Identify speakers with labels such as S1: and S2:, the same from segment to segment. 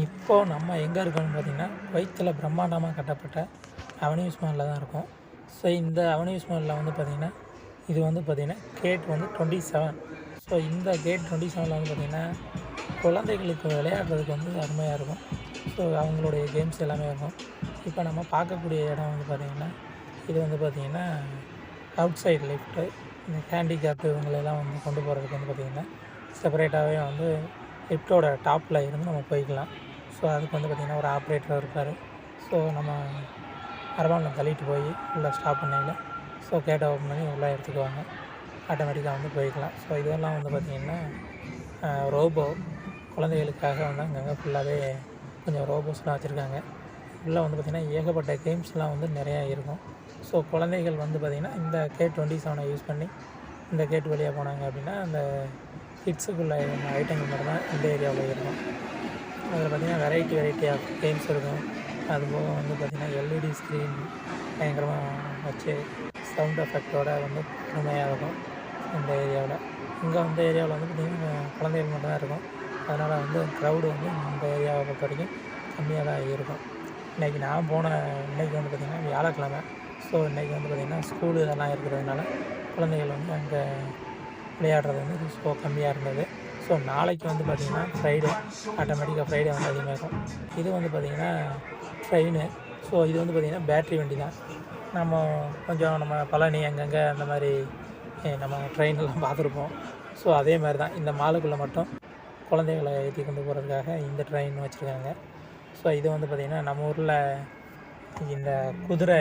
S1: இப்போது நம்ம எங்கே இருக்கோம்னு பார்த்தீங்கன்னா குவைத்தில் பிரம்மாண்டமாக கட்டப்பட்ட அவென்யூஸ் மாலில் தான் இருக்கும். ஸோ இந்த அவென்யூஸ் மாலில் வந்து பார்த்திங்கன்னா இது வந்து பார்த்திங்கன்னா கேட் வந்து டுவெண்ட்டி செவன் ஸோ இந்த கேட் டுவெண்ட்டி செவனில் வந்து பார்த்திங்கன்னா குழந்தைகளுக்கு விளையாடுறதுக்கு வந்து அருமையாக இருக்கும். ஸோ அவங்களுடைய கேம்ஸ் எல்லாமே இருக்கும். இப்போ நம்ம பார்க்கக்கூடிய இடம் வந்து பார்த்திங்கன்னா இது வந்து பார்த்திங்கன்னா அவுட் சைடு லிஃப்ட்டு இந்த ஹேண்டிகேப்டு இவங்களெல்லாம் வந்து கொண்டு போகிறதுக்கு வந்து பார்த்திங்கன்னா செப்பரேட்டாகவே வந்து லிஃப்ட்டோட டாப்பில் இருந்து நம்ம போய்க்கலாம். ஸோ அதுக்கு வந்து பார்த்திங்கன்னா ஒரு ஆப்ரேட்டர் இருப்பார் ஸோ நம்ம அரவானில் தள்ளிட்டு போய் உள்ளே ஸ்டாப் பண்ணையில் ஸோ கேட்டை ஓப்பன் பண்ணி உள்ளே எடுத்துக்குவாங்க. ஆட்டோமேட்டிக்காக வந்து போய்க்கலாம். ஸோ இதெல்லாம் வந்து பார்த்திங்கன்னா ரோபோ குழந்தைகளுக்காக வந்து அங்கங்கே ஃபுல்லாகவே கொஞ்சம் ரோபோஸ்லாம் வச்சுருக்காங்க. உள்ளே வந்து பார்த்திங்கன்னா ஏகப்பட்ட கேம்ஸ்லாம் வந்து நிறையா இருக்கும். ஸோ குழந்தைகள் வந்து பார்த்திங்கன்னா இந்த கே டுவெண்ட்டி செவனை யூஸ் பண்ணி இந்த கேட் வழியாக போனாங்க அப்படின்னா அந்த கிட்ஸுக்குள்ள ஐட்டங்கள் மட்டும்தான் இந்த ஏரியாவில் இருக்கும் அதில் பார்த்திங்கன்னா வெரைட்டி வெரைட்டி ஆஃப் கேம்ஸ் இருக்கும். அதுபோக வந்து பார்த்திங்கன்னா எல்இடி ஸ்க்ரீன் பயங்கரமாக வச்சு சவுண்ட் எஃபெக்டோடு வந்து அருமையாக இருக்கும் இந்த ஏரியாவில் இங்கே அந்த ஏரியாவில் வந்து பார்த்திங்கன்னா குழந்தைகள் மட்டும்தான் இருக்கும். அதனால் வந்து க்ரௌடு வந்து இந்த ஏரியாவை பொறுத்த வரைக்கும் கம்மியாக தான் இருக்கும். இன்றைக்கி நான் போன இன்றைக்கி வந்து பார்த்திங்கன்னா வியாழக்கிழமை. ஸோ இன்றைக்கி வந்து பார்த்திங்கன்னா ஸ்கூலு இதெல்லாம் இருக்கிறதுனால குழந்தைகள் வந்து அங்கே விளையாடுறது வந்து ஸோ கம்மியாக இருந்தது. ஸோ நாளைக்கு வந்து பார்த்திங்கன்னா ஃப்ரைடே ஆட்டோமேட்டிக்காக ஃப்ரைடே வந்து அதிகமாக இருக்கும். இது வந்து பார்த்திங்கன்னா ட்ரெயின் ஸோ இது வந்து பார்த்திங்கன்னா பேட்ரி வண்டி தான். நம்ம கொஞ்சம் நம்ம பழனி அங்கங்கே அந்த மாதிரி நம்ம ட்ரெயின்லாம் பார்த்துருப்போம். ஸோ அதே மாதிரி தான். இந்த மாலுக்குள்ளே மட்டும் குழந்தைகளை ஏற்றி கொண்டு போகிறதுக்காக இந்த ட்ரெயின் வச்சுருக்காங்க. ஸோ இது வந்து பார்த்திங்கன்னா நம்ம ஊரில் இந்த குதிரை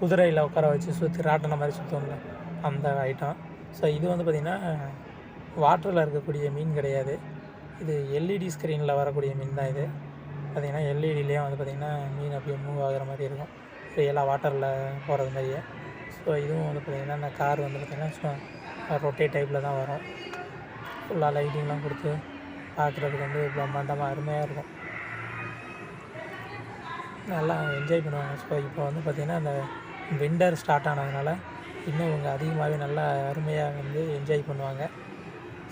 S1: குதிரையில் உட்கார வச்சு சுற்றி ராட்டின மாதிரி சுற்றுவோம்ல அந்த ஐட்டம் ஸோ இது வந்து பார்த்திங்கன்னா வாட்டரில் இருக்கக்கூடிய மீன் கிடையாது. இது எல்இடி ஸ்க்ரீனில் வரக்கூடிய மீன் தான் இது பார்த்திங்கன்னா எல்இடிலேயே வந்து பார்த்திங்கன்னா மீன் அப்படியே மூவ் ஆகுற மாதிரி இருக்கும். ரியலாக வாட்டரில் போகிறது மாதிரியே. ஸோ இதுவும் வந்து பார்த்திங்கன்னா இந்த கார் வந்து பார்த்திங்கன்னா ரொட்டே டைப்பில் தான் வரும். ஃபுல்லாக லைட்டிங்லாம் கொடுத்து பார்க்குறதுக்கு வந்து பிரம்மாண்டமாக அருமையாக இருக்கும். நல்லா என்ஜாய் பண்ணுவாங்க. ஸோ இப்போ வந்து பார்த்திங்கன்னா அந்த விண்டர் ஸ்டார்ட் ஆனதுனால இன்னும் இவங்க அதிகமாகவே நல்லா அருமையாக வந்து என்ஜாய் பண்ணுவாங்க.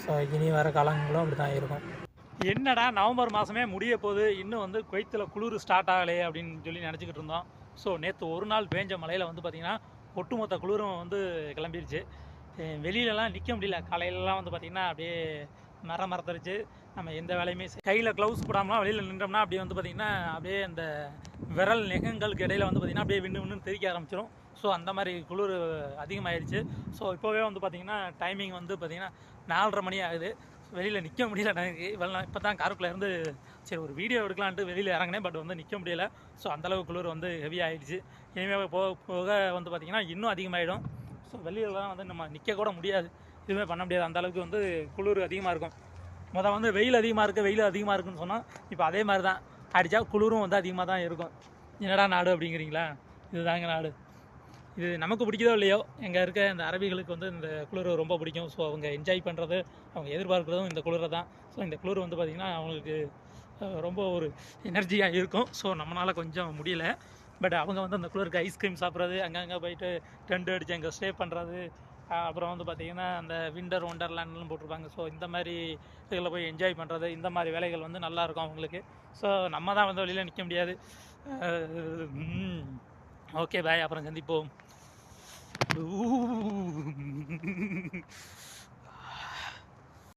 S1: ஸோ இனி வர காலங்களும் அப்படி தான் இருக்கும்.
S2: என்னடா நவம்பர் மாதமே முடிய போகுது. இன்னும் வந்து குவைத்தில் குளிர் ஸ்டார்ட் ஆகலையே அப்படின்னு சொல்லி நினச்சிக்கிட்டு இருந்தோம். ஸோ நேற்று ஒரு நாள் பேஞ்ச மழையில் வந்து பார்த்திங்கன்னா ஒட்டுமொத்த குளிரும் வந்து கிளம்பிருச்சு. வெளியிலலாம் நிற்க முடியல. காலையிலலாம் வந்து பார்த்திங்கன்னா அப்படியே மரம் மரத்தரிச்சு நம்ம எந்த வேலையுமே கையில் க்ளவுஸ் போடாமலாம் வெளியில் நின்றோம்னா அப்படியே வந்து பார்த்திங்கன்னா அப்படியே அந்த விரல் நெகங்களுக்கு இடையில வந்து பார்த்திங்கன்னா அப்படியே விண்ணு விண்ணுன்னு தெரிக்க ஆரம்பிச்சிடும் ஸோ அந்த மாதிரி குளிர் அதிகமாகிடுச்சு ஸோ இப்போவே வந்து பார்த்திங்கன்னா டைமிங் வந்து பார்த்திங்கன்னா நாலரை மணி ஆகுது. வெளியில் நிற்க முடியல. எனக்கு இவ்வளோ இப்போ தான் காருக்குள்ளே இருந்து சரி ஒரு வீடியோ எடுக்கலான்ட்டு வெளியில் இறங்கினேன். பட் வந்து நிற்க முடியல. ஸோ அந்தளவு குளிர் வந்து ஹெவி ஆகிடுச்சு இனிமேல் போக போக வந்து பார்த்திங்கன்னா இன்னும் அதிகமாகிடும் ஸோ வெளியிலலாம் வந்து நம்ம நிற்க கூட முடியாது. எதுவுமே பண்ண முடியாது. அந்த அளவுக்கு வந்து குளிர் அதிகமாக இருக்கும். மொதல் வந்து வெயில் அதிகமாக இருக்குது வெயில் அதிகமாக இருக்குன்னு சொன்னால் இப்போ அதே மாதிரி தான் அடித்தா குளிரும் வந்து அதிகமாக தான் இருக்கும். என்னடா நாடு அப்படிங்கிறீங்களா? இதுதாங்க நாடு. இது நமக்கு பிடிக்குதோ இல்லையோ எங்கே இருக்க இந்த அரபிகளுக்கு வந்து இந்த குளிர் ரொம்ப பிடிக்கும். ஸோ அவங்க என்ஜாய் பண்ணுறது அவங்க எதிர்பார்க்குறதும் இந்த குளிரை தான். ஸோ இந்த குளிர் வந்து பார்த்திங்கன்னா அவங்களுக்கு ரொம்ப ஒரு எனர்ஜியாக இருக்கும். ஸோ நம்மளால் கொஞ்சம் முடியல. பட் அவங்க வந்து அந்த குளிருக்கு ஐஸ்கிரீம் சாப்பிட்றது அங்கங்கே போயிட்டு டென்ட் அடித்து அங்கே ஸ்டே பண்ணுறது அப்புறம் வந்து பார்த்திங்கன்னா அந்த விண்டர் ஒண்டர்லேண்ட்லாம் போட்டிருப்பாங்க. ஸோ இந்த மாதிரி இதில் போய் என்ஜாய் பண்ணுறது இந்த மாதிரி வேலைகள் வந்து நல்லாயிருக்கும் அவங்களுக்கு. ஸோ நம்ம தான் வந்து வெளியில் நிற்க முடியாது. Okay bye. அப்புறம் சந்திப்போம்.